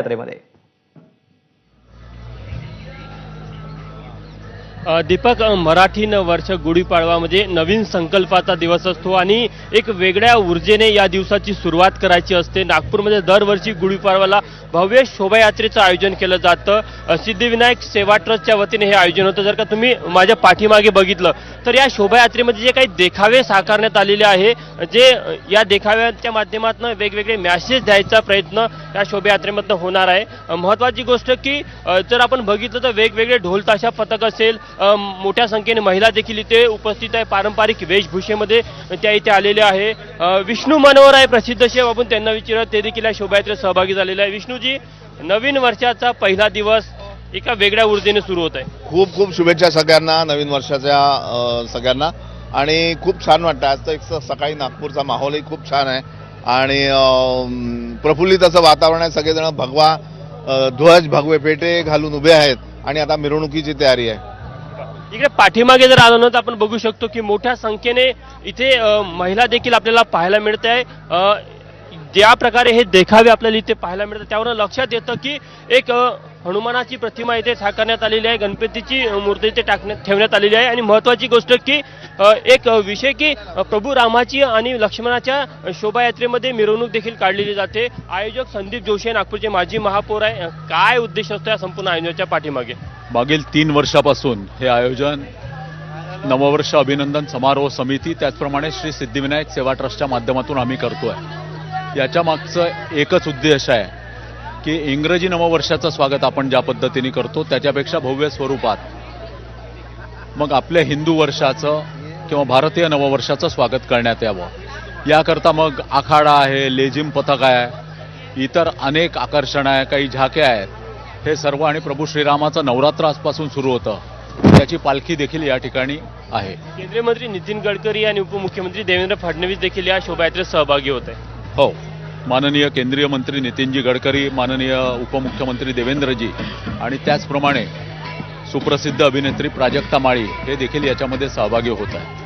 यात्रेमध्ये. दीपक मराठी न वर्ष गुढीपाडवा म्हणजे नवीन संकल्पाचा दिवस असतो आणि एक वेगळ्या ऊर्जेने या दिवसाची सुरुवात करायची असते. नागपूरमध्ये दरवर्षी गुढीपाडवाला भव्य शोभायात्रेचं आयोजन केलं जातं. सिद्धिविनायक सेवा ट्रस्टच्या वतीने हे आयोजन होतं. जर का तुम्ही माझ्या पाठीमागे बघितलं तर या शोभायात्रेमध्ये जे काही देखावे साकारण्यात आलेले आहे जे या देखाव्यांच्या माध्यमातून वेगवेगळे मॅसेज द्यायचा प्रयत्न या शोभायात्रेमधनं होणार आहे. महत्त्वाची गोष्ट की जर आपण बघितलं तर वेगवेगळे ढोलताशा पथक असेल मोठ्या संख्येने महिला देखील इथे उपस्थित आहे. पारंपरिक वेशभूषेमध्ये त्या इथे आलेल्या आहे. विष्णू मनोहर आहे प्रसिद्ध शेफ आपण त्यांना विचारत ते देखील या शोभायात्रेत सहभागी झालेले आहे. विष्णूजी नवीन वर्षाचा पहिला दिवस एका वेगळ्या ऊर्जेने सुरू होत आहे. खूप खूप शुभेच्छा सगळ्यांना नवीन वर्षाच्या सगळ्यांना. आणि खूप छान वाटतं. आज तर एक सकाळी नागपूरचा माहोलही खूप छान आहे. आणि प्रफुल्लित असं वातावरण आहे. सगळेजण भगवा ध्वज भगवे पेटे घालून उभे आहेत. आणि आता मिरवणुकीची तयारी आहे. इकडे पाठीमागे जर आलो ना तर आपण बघू शकतो की मोठ्या संख्येने इथे महिला देखील आपल्याला पाहायला मिळत. आहे ज्या प्रकारे हे देखावे आपल्याला इथे पाहायला मिळतात त्यावरून लक्षात येतं की एक हनुमानाची प्रतिमा इथे साकारण्यात आलेली आहे गणपतीची मूर्ती इथे टाकण्यात ठेवण्यात आलेली आहे. आणि महत्त्वाची गोष्ट की एक विषय की प्रभू रामाची आणि लक्ष्मणाच्या शोभायात्रेमध्ये मिरवणूक देखील काढलेली जाते. आयोजक संदीप जोशी नागपूरचे माजी महापौर आहे. काय उद्देश असतो या संपूर्ण आयोजनाच्या पाठीमागे? मागील तीन वर्षापासून हे आयोजन नववर्ष अभिनंदन समारोह समिती त्याचप्रमाणे श्री सिद्धिविनायक सेवा ट्रस्टच्या माध्यमातून आम्ही करतोय. याच्या मागचं एकच उद्देश आहे की इंग्रजी नववर्षाचं स्वागत आपण ज्या पद्धतीने करतो त्याच्यापेक्षा भव्य स्वरूपात मग आपल्या हिंदू वर्षाचं किंवा भारतीय नववर्षाचं स्वागत करण्यात यावं. याकरता मग आखाडा आहे लेझिम पथक आहे इतर अनेक आकर्षण आहे काही झाक्या आहेत. हे सर्व आणि प्रभू श्रीरामाचं नवरात्र आजपासून सुरू होतं. त्याची पालखी देखील या ठिकाणी आहे. केंद्रीय मंत्री नितीन गडकरी आणि उपमुख्यमंत्री देवेंद्र फडणवीस देखील या शोभायात्रेत सहभागी होत. आहे हो. माननीय केंद्रीय मंत्री नितीनजी गडकरी माननीय उपमुख्यमंत्री देवेंद्रजी आणि त्याचप्रमाणे सुप्रसिद्ध अभिनेत्री प्राजक्ता माळी हे देखील याच्यामध्ये सहभागी होत आहे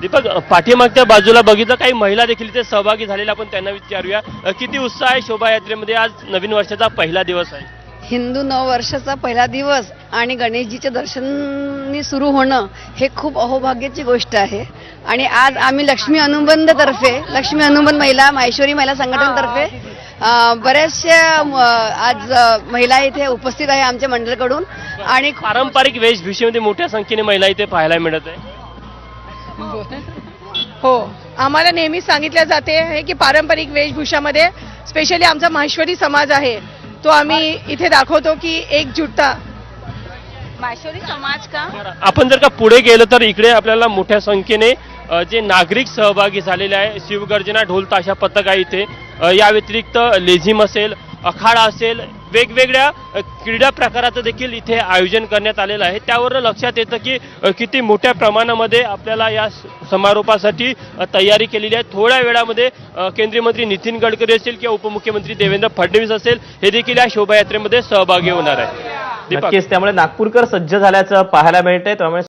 दीपक पाठीमागच्या बाजूला बघितलं काही महिला देखील इथे सहभागी झालेल्या आपण त्यांना विचारूया. किती उत्साह आहे शोभायात्रेमध्ये? आज नवीन वर्षाचा पहिला दिवस आहे. हिंदू नववर्षाचा पहिला दिवस आणि गणेशजीचे दर्शननी सुरू होणं हे खूप अहोभाग्याची गोष्ट आहे. आणि आज आम्ही लक्ष्मी अनुबंधतर्फे लक्ष्मी अनुबंध महिला माहेश्वरी महिला संघटनेतर्फे बऱ्याचशा आज महिला इथे उपस्थित आहे आमच्या मंडळकडून. आणि पारंपरिक वेशभूषेमध्ये मोठ्या संख्येने महिला इथे पाहायला मिळत आहे. हो. आम्हाला नेहमी सांगितलं जाते आहे की पारंपरिक वेशभूषामध्ये स्पेशली आमचा माहेश्वरी समाज आहे. तो आम्ही इथे दाखवतो की एकजुटता माहेश्वरी समाज का? आपण जर का पुढे गेलं तर इकडे आपल्याला मोठ्या संख्येने जे नागरिक सहभागी झालेले आहे शिवगर्जना ढोल ताशा पथक आहे इथे. या व्यतिरिक्त लेझिम असेल अखाडा असेल वेगवेगळ्या क्रीडा प्रकाराचं देखील इथे आयोजन करण्यात आलेलं आहे. त्यावर लक्षात येतं की किती मोठ्या प्रमाणामध्ये आपल्याला या समारोपासाठी तयारी केलेली आहे. थोड्या वेळामध्ये केंद्रीय मंत्री नितीन गडकरी असेल किंवा उपमुख्यमंत्री देवेंद्र फडणवीस असेल हे देखील या शोभायात्रेमध्ये सहभागी होणार आहे. नक्कीच त्यामुळे नागपूरकर सज्ज झाल्याचं पाहायला मिळतंय. त्यामुळे